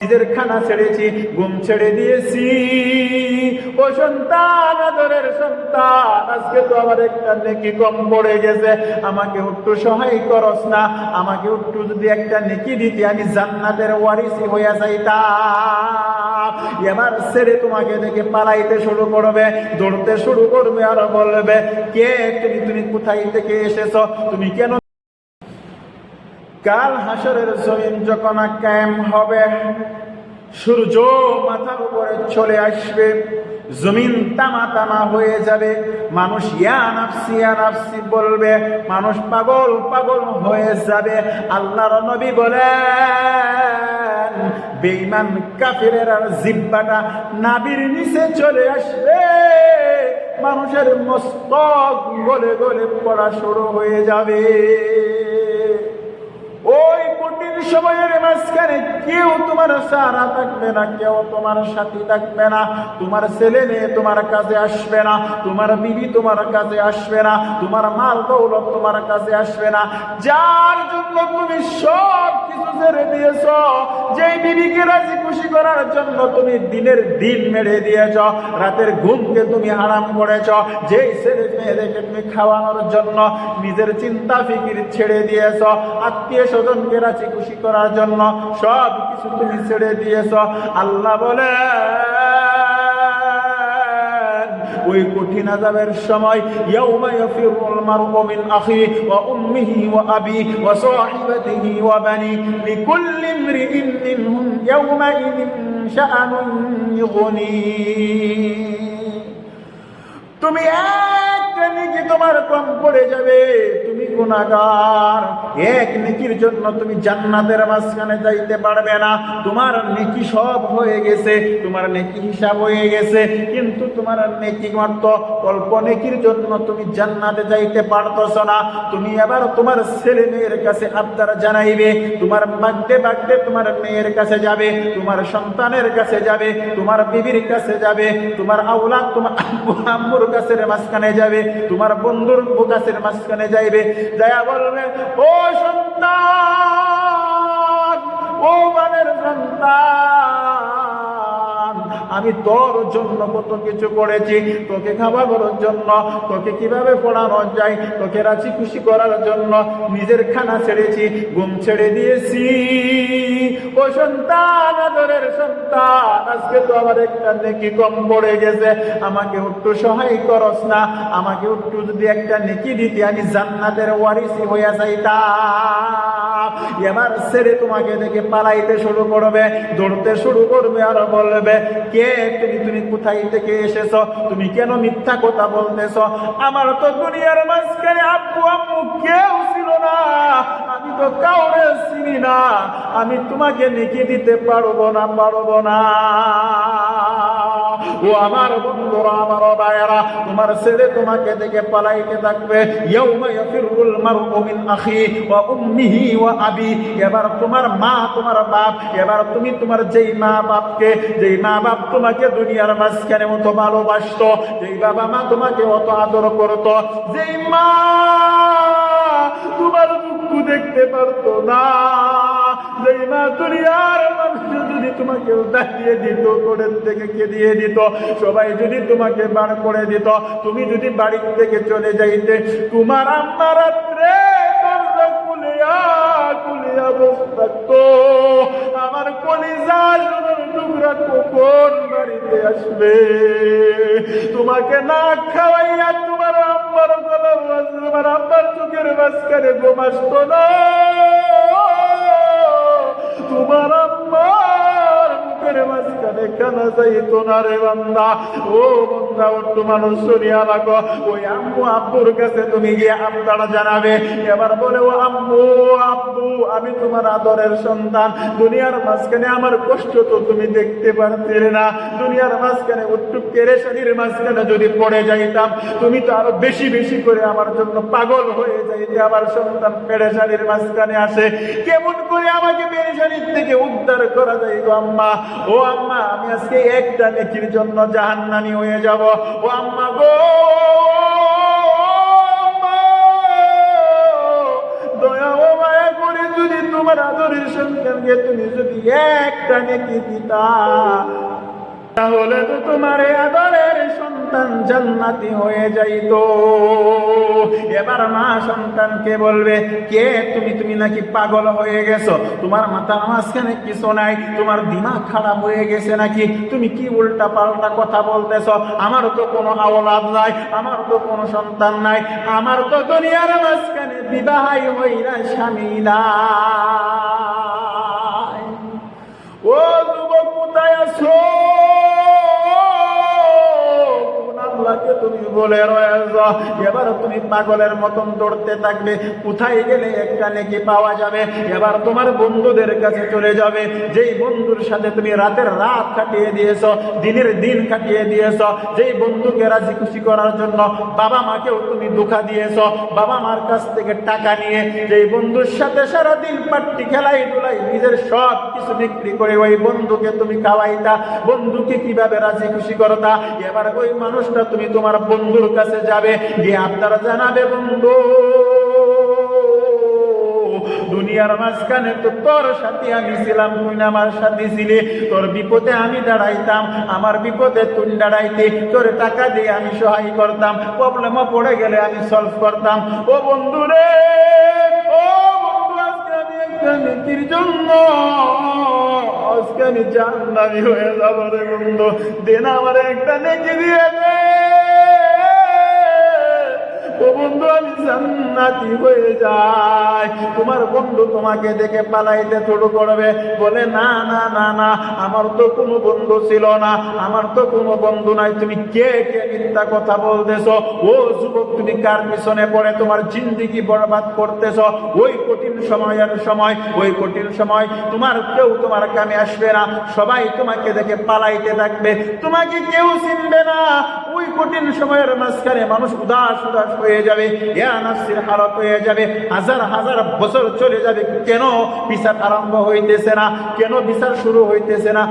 নিজের খানা ছেড়েছি, ঘুম ছেড়ে দিয়েছি। ও সন্তান, আদরের সন্তান, আজকে তো আমার একটা নেকি কম পড়ে গেছে। আমাকে একটু সহায় করস না, আমাকে একটু যদি একটা নেকি দিতে আমি জান্নাতের ওয়ারিসি হইয়া যাইতাম। এবার ছেড়ে তোমাকে দেখে পালাইতে শুরু করবে, দৌড়তে শুরু করবে আর বলবে, কে তুমি? তুমি কোথায় থেকে এসেছ? তুমি কেন কাল হাসরের জমিন যখন কায়েম হবে, সূর্য মাথার উপরে চলে আসবে, জমিন তামা তামা হয়ে যাবে। মানুষ, ইয়া নাফসি, ইয়া বলবে, মানুষ পাগল পাগল হয়ে যাবে। আল্লাহর নবী বলেন, বেঈমান কাফিরের আর জিব্বাটা নাবির নিচে চলে আসবে। মানুষের মস্তক গলে গলে পড়া শুরু হয়ে যাবে। সময়ের মাঝখানে কেউ তোমার সারা থাকবে না, কেউ তোমার সাথী থাকবে না, তোমার ছেলে মেয়ে তোমার কাছে আসবে না, তোমার বিবি তোমার কাছে আসবে না, তোমার মাল দৌলত তোমার কাছে আসবে না। যার জন্য তুমি সব কিছু ছেড়ে দিয়েছ, যেই বিবিকে রাজি খুশি করার জন্য তুমি দিনের দিন মেরে দিয়েছ, রাতের ঘুমকে তুমি আরাম করেছ, যেই ছেলে মেয়েদেরকে তুমি খাওয়ানোর জন্য নিজের চিন্তা ফিকির ছেড়ে দিয়েছ আত্মীয় স্বজনকে রাজি খুশি করার জন্য সব কিছু তুমি ছেড়ে দিয়েছ। আল্লাহ বলে ওই কঠিন আযাবের সময়, ইয়াউমা ইয়াফিরুল মারউ মিন আখি ওয়া উম্মিহি আবি ওয়া সাহিবাতিহি ওয়া বানি লিকুল্লি ইমরিইন মিনহুম ইয়াউমা ইযিন শাআনুন তুমি একটা নেকি তোমার কম পড়ে যাবে গুণাগার। এক নেকির জন্য তুমি জান্নাতের মাঝখানে যাইতে পারবে না। তোমার নেকি সব হয়ে গেছে, তোমার নেকি হিসাব হয়ে গেছে। কিন্তু তোমার নেকি মাত্র, অল্প নেকির জন্য তুমি জান্নাতে যাইতে পারতেছ না। তুমি আবার তোমার ছেলে মেয়ের কাছে আবদার জানাইবে, তোমার বাগদে বাগদে তোমার মেয়ের কাছে যাবে, তোমার সন্তানের কাছে যাবে, তোমার বিবির কাছে যাবে, তোমার আউলাদ তোমার আম্মুর কাছের মাঝখানে যাবে, তোমার বন্ধুর কাছের মাঝখানে যাইবে। যায়া বলবে ও সন্তান ও মানের সন্তান আমি তোর জন্য কত কিছু করেছি, তোকে খাবার করার জন্য, তোকে কীভাবে পড়ানো যায়, তোকে রাজি খুশি করার জন্য নিজের খানা ছেড়েছি, ঘুম ছেড়ে দিয়েছি। ও সন্তান, আদরের সন্তান, আজকে তো আমার একটা নেকি কম পড়ে গেছে, আমাকে একটু সহায় করস না, আমাকে একটু যদি একটা নেকি দিতে, আমি জান্নাতের ওয়ারিসি হইয়া যাইতাম। এবার ছেড়ে তোমাকে দেখে পালাইতে শুরু করবে দৌড়তে শুরু করবে আর বলবে, কে তুমি? তুমি কোথায় থেকে এসেছ? তুমি কেন মিথ্যা কথা বলতেছ? আমার তো দুনিয়ার মাঝখানে আব্বু আম্মু কেউ ছিল না। আমি তো কাউরে চিনি না। আমি তোমাকে লিখে দিতে পারব না পারব না। ও আমার বন্ধুরা, আমার ভাইয়েরা, তোমার ছেলে তোমাকে দেখে পালাইতে থাকবে। ইয়াউমা ইয়াফিরুল মারউ মিন আখি ওয়া উম্মিহি ওয়া আবি। এবার তোমার মা, তোমার বাপ, এবার তুমি তোমার যেই মা বাপকে, যেই মা বাপ তোমাকে দুনিয়ার মাঝখানে মতো ভালোবাসতো, যেই বাবা মা তোমাকে অত আদর করতো, যেই মা তোমার দুঃখ দেখতে পারতো না। মানুষ যদি তোমাকে দাঁড়িয়ে দিত কোড়ের থেকে কে দিয়ে দিত, সবাই যদি তোমাকে বার করে দিত, তুমি যদি বাড়ির থেকে চলে যাইতে, তোমার আম্মা রাত্রে দরজা খুলিয়া খুলিয়া বসে থাকতো। আমার কলিজা টুকরা কখন বাড়িতে আসবে? তোমাকে না খাওয়াইয়া তোমার আম্মার গলা চোখের মাঝখানে ঘুম আসতো না। তোমার আম্মার মাঝখানে বান্দা? ও মানুষ শুনিয়া রাখো। ওই আম্মু আব্বুর কাছে তুমি গিয়ে আবদার জানাবে। এবার বলে, ও আম্মু, আব্বু, আমি তোমার আদরের সন্তান। দুনিয়ার মাঝখানে আমার কষ্ট তো তুমি দেখতে পারছিলে না। দুনিয়ার মাঝখানে একটু পেরেশানির মাঝখানে যদি পড়ে যাইতাম, তুমি তো আরও বেশি বেশি করে আমার জন্য পাগল হয়ে যাইতে, আমার সন্তান পেরেশানির মাঝখানে আসে। কেমন করে আমাকে পেরেশানির থেকে উদ্ধার করা যায় গো আম্মা? ও আম্মা, আমি আজকে একটা নেকির জন্য জাহান্নামি হয়ে যাব। ও আম্মা গো যদি তুমি তোমার আদরের সন্তানকে তুমি যদি একটা দিতা, তাহলে তো তোমার আদরের সন্তান জান্নাতি হয়ে যাইতো। এবার মা সন্তানকে বলবে, কে তুমি? তুমি নাকি পাগল হয়ে গেছো? তোমার মাথার মাঝখানে কিছু নাই, তোমার দিমাগ খারাপ হয়ে গেছে নাকি? তুমি কি উল্টা পাল্টা কথা বলতেছ? আমার তো কোনো আওলাদ নাই, আমার তো কোনো সন্তান নাই, আমার তো দুনিয়ার মাঝখানে বিবাহাই হই না স্বামী নাই। বলে রয়েছ এবার তুমি পাগলের মতন দৌড়তে থাকবে। কোথায় গেলে একটা নেকি পাওয়া যাবে? এবার তোমার বন্ধুদের কাছে চলে যাবে। যেই বন্ধুর সাথে তুমি রাতের রাত কাটিয়ে দিয়েছ, দিনের দিন কাটিয়ে দিয়েছ, যেই বন্ধুকে রাজি খুশি করার জন্য বাবা মাকেও তুমি দুঃখা দিয়েছ, বাবা মার কাছ থেকে টাকা নিয়ে যেই বন্ধুর সাথে সারাদিন পাট্টি খেলাই ডুলাই নিজের সব কিছু বিক্রি করে ওই বন্ধুকে তুমি খাওয়াইতা। বন্ধুকে কীভাবে রাজি খুশি করতা? এবার ওই মানুষটা তুমি তোমার বন্ধুর কাছে যাবে, গিয়ে আপনারা জানাবে, বন্ধু। দুনিয়ার মাঝখানে তো তোর সাথে আমি ছিলাম, তুই আমার সাথে ছিলি। তোর বিপদে আমি দাঁড়াইতাম, আমার বিপদে তুই দাঁড়াইতে। তোর টাকা দিয়ে আমি সহায় করতাম, প্রবলেমও পড়ে গেলে আমি সলভ করতাম। ও বন্ধু রে, ও বন্ধু, আজকে আমি একটা নীতির জন্য, আজকে আমি জান্নাতি হয়ে যাব রে বন্ধু। দেন আমার একটা নেকি দিয়ে দে বন্ধু আমি জান্নাতি হয়ে যাই তোমার বন্ধু তোমাকে দেখে পালাইতে শুরু করবে। বলে, না না না না, আমার তো কোনো বন্ধু ছিল না। আমার তো কোনো বন্ধু নাই। তুমি কে কে মিথ্যা কথা বলতেছো? ও যুবক, তুমি কার পিছনে পড়ে? তোমার জিন্দিগি বরবাদ করতেছো। ওই কঠিন সময়ের সময়, ওই কঠিন সময়। তোমার কেউ তোমার কামে আসবে না। সবাই তোমাকে দেখে পালাইতে থাকবে। তোমাকে কেউ চিনবে না। ওই কঠিন সময়ের মাঝখানে মানুষ উদাস উদাস হয়ে যাবে। ইয়ানাসির হালত হয়ে যাবে। হাজার হাজার বছর চলে যাবে। কেন বিচার আরম্ভ হইতেছে না? কেন বিচার শুরু হইতেছে না?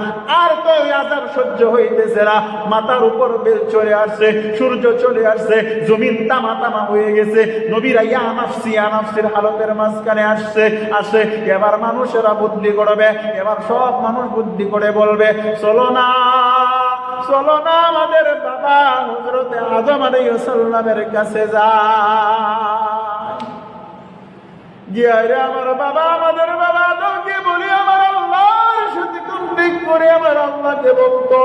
আর তো আজাব সহ্য হইতেছে না। মাথার উপর বেল চলে আসছে, সূর্য চলে আসছে, জমিন তামা তামা হয়ে গেছে। নবীরা ইয়ানাফসি ইয়ানাফসির হালতের মাঝখানে আসছে আসে এবার মানুষেরা বুদ্ধি করবে এবার সব মানুষ বুদ্ধি করে বলবে, চলো না। চলো না আমাদের বাবা হজরতে আদম আলাইহিস সালামের কাছে যায় গিয়ে আমার বাবা, আমাদের বাবা আদমকে বলি, আমার আল্লাহর সাথে কন্টেক্ট করে আমার আল্লাহকে বলতো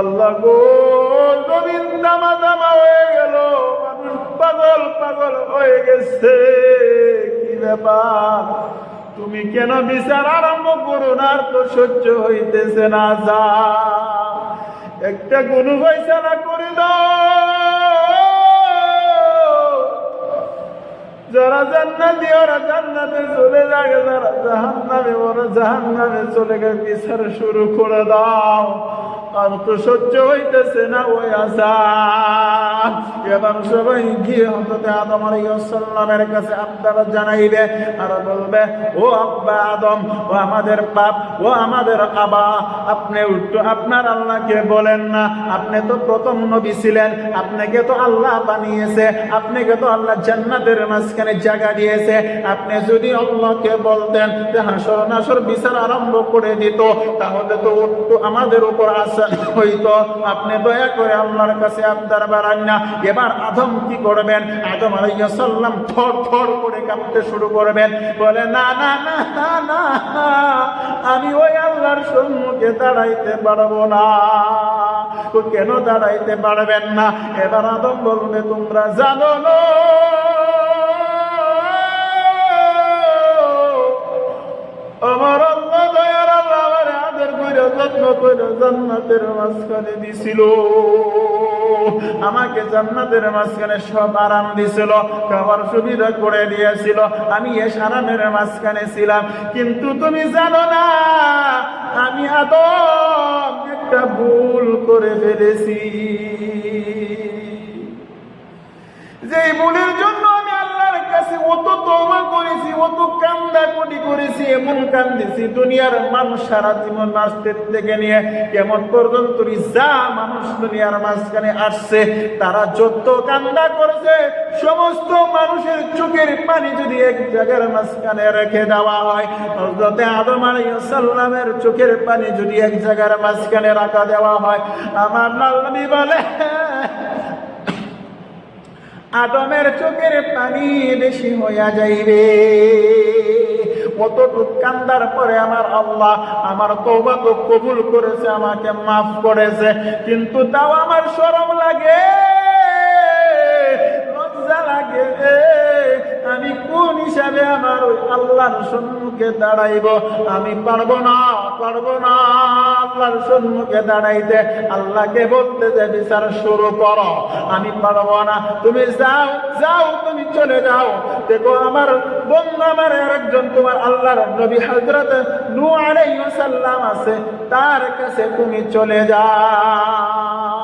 আল্লাহ। গো, জমিন দামা দামা হয়ে গেল, মানুষ পাগল পাগল হয়ে গেছে, কি ব্যাপার? তুমি কেন বিচার আরম্ভ করো না? তো সহ্য হইতেছে না, যা। একটা গুরু ফয়সালা করে দাও। যারা জান্নাতি, ওরা জান্নাতে চলে যাবে যারা জাহান্নামে, ওরা জাহান্নামে চলে গেলে বিচার শুরু করে দাও। আর তো সহ্য হইতেছে না, ওই আশা এবার সবাই গিয়ে হতে আদম আলাইসাল্লামের কাছে আপনারা জানাইবে আর বলবে, ও আব্বা আদম, ও আমাদের পাপ ও আমাদের আবা, আপনি উল্টো আপনার আল্লাহকে বলেন না। আপনি তো প্রথম নবী ছিলেন, আপনাকে তো আল্লাহ বানিয়েছে, আপনাকে তো আল্লাহ জান্নাতের মাঝখানে জায়গা দিয়েছে। আপনি যদি আল্লাহকে বলতেন যে হাসর নাসর বিচার আরম্ভ করে দিত, তাহলে তো উল্টো আমাদের উপর আশা হইতো। আপনি দয়া করে আল্লাহর কাছে আবদার বাড়ান না। এবার আদম কি করবেন? আদম আলাইসাল্লাম থর থর করে কাঁপতে শুরু করবেন। বলে, না না না না না আমি ওই আল্লাহর সম্মুখে দাঁড়াইতে পারব না। কেন দাঁড়াইতে পারবেন না? এবার আদম বলবে, তোমরা জানো আমার আল্লাহ আল্লাহ আমার আদর কইরা, যত্ন কইরা, জান্নাতের মাঝখানে দিছিল। আমাকে জান্নাতের মাঝখানে সব আরাম দিছিল, খাবার সুবিধা করে দিয়েছিল, আমি এ আরামের মাঝখানে ছিলাম। কিন্তু তুমি জানো না, আমি আদম একটা ভুল করে ফেলেছি। যে ভুলের জন্য করেছি কান্দা কুটি করেছি, এমন কান্দিছি, দুনিয়ার মানুষ সারা জীবন নাচতে থেকে নিয়ে কেমন পর্যন্ত যা মানুষ দুনিয়ার মাঝখানে আসছে, তারা যত কান্দা করছে, সমস্ত মানুষের চোখের পানি যদি এক জায়গার মাঝখানে রেখে দেওয়া হয়, হযরতে আদম আলাইহিস সালামের চোখের পানি যদি এক জায়গার মাঝখানে রাখা দেওয়া হয়, আমার নবী বলে আদমের চোখের পানি বেশি হইয়া যাইবে। কতটুক কান্দার পরে আমার আল্লাহ আমার তৌবা তো কবুল করেছে, আমাকে মাফ করেছে। কিন্তু তাও আমার সরম লাগে, লজ্জা লাগে। আমি কোন হিসাবে আমার ওই আল্লাহর সম্মুখে দাঁড়াইব। আমি পারব না পারব না। আল্লাহর সম্মুখে দাঁড়াইতে আল্লাহকে বলতে যে, বিচার শুরু করো। আমি পারব না। তুমি যাও যাও, তুমি চলে যাও। দেখো, আমার বন্ধু, আমার একজন তোমার আল্লাহর নবী হজরত নূহ আলাইহিস সালাম আছে, তার কাছে তুমি চলে যাও।